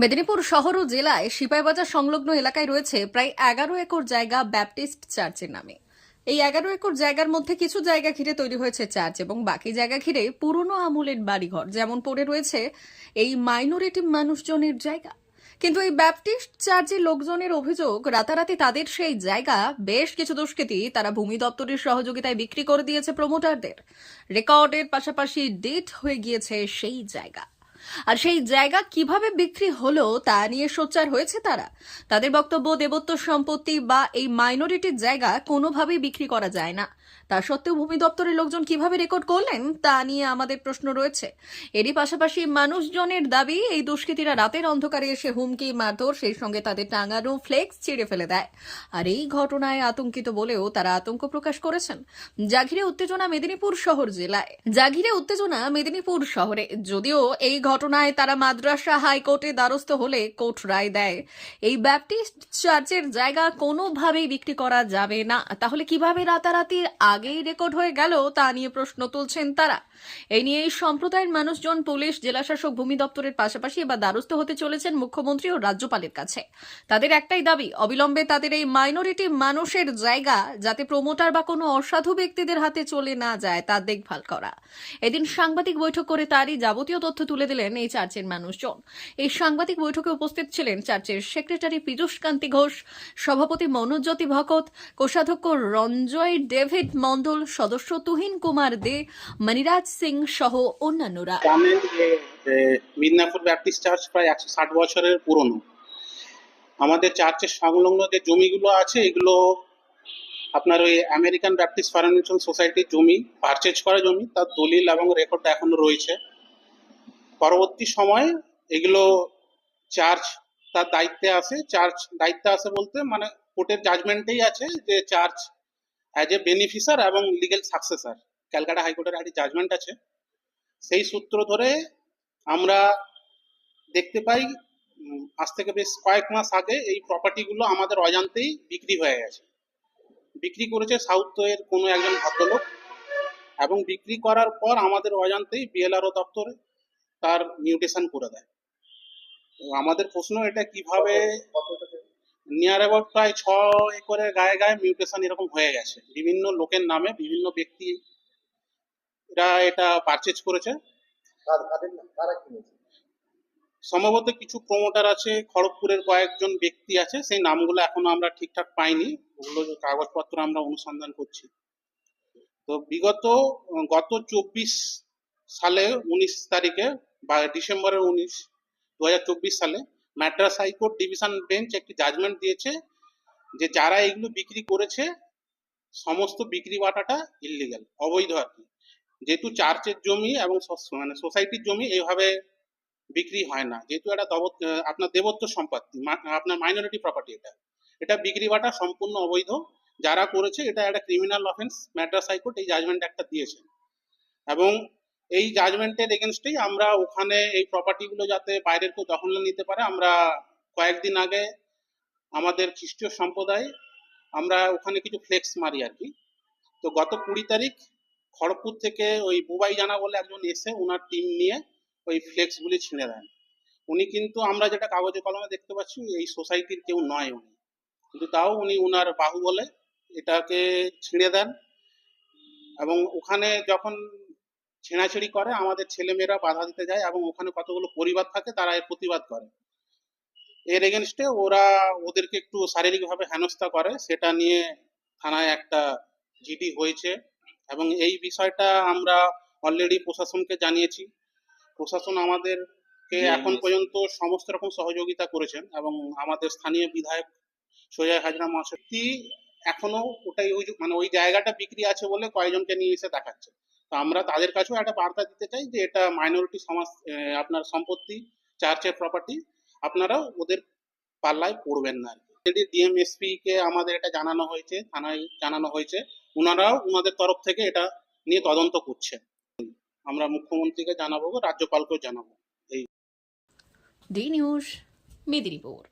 মেদিনীপুর শহর ও জেলায় সিপাহীবাজার সংলগ্ন এলাকায় রয়েছে প্রায় এগারো একর জায়গা ব্যাপটিস্ট চার্চের নামে। এই এগারো একর জায়গার মধ্যে কিছু জায়গা ঘিরে তৈরি হয়েছে চার্চ এবং বাকি জায়গা ঘিরে পুরনো আমলের বাড়িঘর, যেমন পড়ে রয়েছে এই মাইনরিটি মানুষজনের জায়গা। কিন্তু এই ব্যাপটিস্ট চার্চের লোকজনের অভিযোগ, রাতারাতি তাদের সেই জায়গা, বেশ কিছু দুষ্কৃতী তারা ভূমি দপ্তরের সহযোগিতায় বিক্রি করে দিয়েছে প্রমোটারদের। রেকর্ডের পাশাপাশি ডেট হয়ে গিয়েছে সেই জায়গা। আর সেই জায়গা কীভাবে বিক্রি হলো তা নিয়ে সোচ্চার হয়েছে তারা। তাদের বক্তব্য, দেবত্ব সম্পত্তি বা এই মাইনরিটির জায়গা কোনোভাবেই বিক্রি করা যায় না। তা সত্ত্বেও ভূমি দপ্তরের লোকজন কীভাবে রেকর্ড করলেন তা নিয়ে আমাদের প্রশ্ন রয়েছে। এরই পাশাপাশি মানুষজনের দাবি, এই দুষ্কৃতীরা রাতের অন্ধকারে এসে হুমকি, মারধর, সেই সঙ্গে তাদের টাঙানো ফ্লেক্স ছিঁড়ে ফেলে দেয়। আর এই ঘটনায় আতঙ্কিত বলেও তারা আতঙ্ক প্রকাশ করেছেন। জাগিরে উত্তেজনা মেদিনীপুর শহর জেলায়। জাগিরে উত্তেজনা মেদিনীপুর শহরে। যদিও এই ঘটনায় তারা মাদ্রাসা হাইকোর্টে দ্বারস্থ হলে কোর্ট রায় দেয়। এই ব্যাপটিস্ট চার্চের জায়গা কোনোভাবেই বিক্রি করা যাবে না। তাহলে কীভাবে রাতারাতি আগেই রেকর্ড হয়ে গেল তা নিয়ে প্রশ্ন তুলছেন তারা। এই নিয়ে এই সম্প্রদায়ের মানুষজন পুলিশ, জেলাশাসক, ভূমি দপ্তরের পাশাপাশি এবার দ্বারস্থ হতে চলেছেন মুখ্যমন্ত্রী ও রাজ্যপালের কাছে। তাদের একটাই দাবি, অবিলম্বে তাদের এই মাইনরিটি মানুষের জায়গা যাতে প্রমোটার বা কোনো অসাধু ব্যক্তিদের হাতে চলে না যায় তা দেখভাল করা। এদিন সাংবাদিক বৈঠক করে তারই যাবতীয় তথ্য তুলে দিলেন এই চার্চের মানুষজন। এই সাংবাদিক বৈঠকে উপস্থিত ছিলেন চার্চের সেক্রেটারি পীযূষ কান্তি ঘোষ, সভাপতি মনোজ্যোতি ভকত, কোষাধ্যক্ষ রঞ্জয়, ডেভিড মণ্ডল, সদস্য তুহিন কুমার দে মনিরাজ সিং সহ অন্যান্যরা। মিদনাপুর ব্যাপটিস্ট চার্চ প্রায় একশো ষাট বছরের পুরনো, আমাদের চার্চের সংলগ্ন যে জমিগুলো আছে, এগুলো আপনার ওই আমেরিকান ব্যাপটিস্ট ফাইন্যান্সিয়াল সোসাইটির জমি পারচেজ করা জমি, তার দলিল এবং রেকর্ড এখনও রয়েছে। পরবর্তী সময়ে এগুলো চার্চ তার দায়িত্বে আসে। চার্চ দায়িত্বে আসে বলতে মানে কোর্টের জাজমেন্টেই আছে যে চার্চ অ্যাজ এ বেনিফিসার এবং লিগেল সাকসেসার ক্যালকাটা হাইকোর্টের একটি জাজমেন্ট আছে। সেই সূত্র ধরে আমরা দেখতে পাই আজ থেকে বেশ কয়েক মাস আগে এই প্রপার্টিগুলো আমাদের অজান্তেই বিক্রি হয়ে গেছে। বিক্রি করেছে সাউথ এর কোনো একজন ভদ্রলোক এবং বিক্রি করার পর আমাদের অজান্তেই বিএলআরও দপ্তরে তার মিউটেশন করে দেয়। তো আমাদের প্রশ্ন এটা কীভাবে নিয়ার অ্যাবাউট প্রায় ছ একরের গায়ে গায়ে মিউটেশন এরকম হয়ে গেছে। বিভিন্ন লোকের নামে বিভিন্ন ব্যক্তি এরা এটা পারচেজ করেছে? সম্ভবত কিছু প্রমোটার আছে খড়গপুরের কয়েকজন ব্যক্তি আছে সেই নামগুলো এখনও আমরা ঠিকঠাক পাইনি। ওগুলো কাগজপত্র আমরা অনুসন্ধান করছি। তো বিগত গত চব্বিশ সালে উনিশ তারিখে বা ডিসেম্বরের উনিশ দু সালে Madras high court division bench একটি জাজমেন্ট দিয়েছে যে যারা এগুলো বিক্রি করেছে, সমস্ত বিক্রি বাটাটা ইলিগাল অবৈধ আর কি। যেহেতু চার্চের জমি এবং মানে সোসাইটির জমি এইভাবে বিক্রি হয় না। যেহেতু এটা আপনার দেবত্ব সম্পত্তি আপনার মাইনরিটি প্রপার্টি এটা। এটা বিক্রি বাটা সম্পূর্ণ অবৈধ। যারা করেছে, এটা একটা ক্রিমিনাল অফেন্স ম্যাড্রাস হাইকোর্ট এই জাজমেন্ট একটা দিয়েছে। এবং এই জাজমেন্টের এগেনস্টেই আমরা ওখানে এই প্রপার্টিগুলো যাতে বাইরের কেউ দখল না নিতে পারে, আমরা কয়েকদিন আগে আমাদের খ্রিস্টীয় সম্প্রদায় আমরা ওখানে কিছু ফ্লেক্স মারি আর কি। তো গত কুড়ি তারিখ খড়গপুর থেকে ওই বুবাই জানা বলে একজন এসে ওনার টিম নিয়ে ওই ফ্লেক্সগুলি ছিঁড়ে দেন। উনি কিন্তু আমরা যেটা কাগজে কলমে দেখতে পাচ্ছি, এই সোসাইটির কেউ নয় উনি। কিন্তু তাও উনি ওনার বাহু বলে এটাকে ছিঁড়ে দেন এবং ওখানে যখন ছেঁড়াছিড়ি করে আমাদের ছেলেমেয়েরা বাধা দিতে যায় এবং ওখানে কতগুলো পরিবার থাকে তারা এর প্রতিবাদ করে। এর এগেনস্টে ওরা ওদেরকে একটু শারীরিকভাবে হেনস্থা করে সেটা নিয়ে থানায় একটা জিডি হয়েছে এবং এই বিষয়টা আমরা অলরেডি প্রশাসনকে জানিয়েছি। প্রশাসন আমাদেরকে এখন পর্যন্ত সমস্ত রকম সহযোগিতা করেছেন এবং আমাদের স্থানীয় বিধায়ক সোজা হাজরা মহাশক্তি এখনও ওটাই ওই মানে ওই জায়গাটা বিক্রি আছে বলে কয়েকজনকে নিয়ে এসে দেখাচ্ছে। তো আমরা তাদের কাছেও একটা বার্তা দিতে চাই যে এটা মাইনরিটি সমাজ আপনার সম্পত্তি চার্চের প্রপার্টি আপনারা ওদের পাল্লায় পড়বেন না কি। ডিএমএসপি কে আমাদের এটা জানানো হয়েছে, থানায় জানানো হয়েছে। ওনারাও ওনাদের তরফ থেকে এটা নিয়ে তদন্ত করছে। আমরা মুখ্যমন্ত্রীকে জানাব, রাজ্যপালকেও জানাব। এই। D news Medinipur